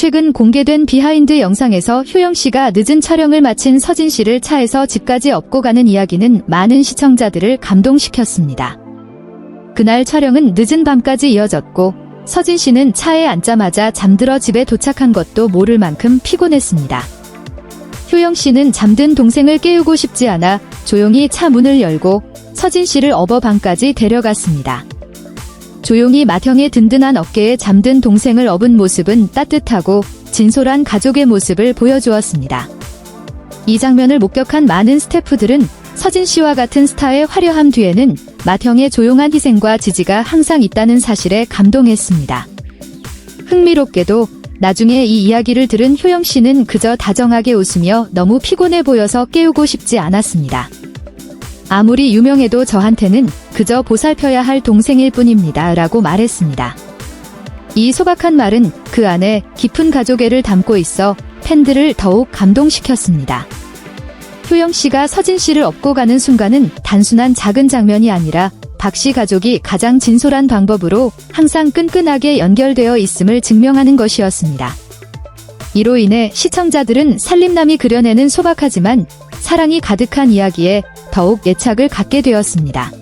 최근 공개된 비하인드 영상에서 효영 씨가 늦은 촬영을 마친 서진 씨를 차에서 집까지 업고 가는 이야기는 많은 시청자들을 감동시켰습니다. 그날 촬영은 늦은 밤까지 이어졌고 서진 씨는 차에 앉자마자 잠들어 집에 도착한 것도 모를 만큼 피곤했습니다. 효영 씨는 잠든 동생을 깨우고 싶지 않아 조용히 차 문을 열고 서진 씨를 업어 방까지 데려갔습니다. 조용히 맏형의 든든한 어깨에 잠든 동생을 업은 모습은 따뜻하고 진솔한 가족의 모습을 보여주었습니다. 이 장면을 목격한 많은 스태프들은 서진 씨와 같은 스타의 화려함 뒤에는 맏형의 조용한 희생과 지지가 항상 있다는 사실에 감동했습니다. 흥미롭게도 나중에 이 이야기를 들은 효영 씨는 그저 다정하게 웃으며 너무 피곤해 보여서 깨우고 싶지 않았습니다. 아무리 유명해도 저한테는 그저 보살펴야 할 동생일 뿐입니다. 라고 말했습니다. 이 소박한 말은 그 안에 깊은 가족애를 담고 있어 팬들을 더욱 감동시켰습니다. 효영 씨가 서진 씨를 업고 가는 순간은 단순한 작은 장면이 아니라 박 씨 가족이 가장 진솔한 방법으로 항상 끈끈하게 연결되어 있음을 증명하는 것이었습니다. 이로 인해 시청자들은 살림남이 그려내는 소박하지만 사랑이 가득한 이야기에 더욱 애착을 갖게 되었습니다.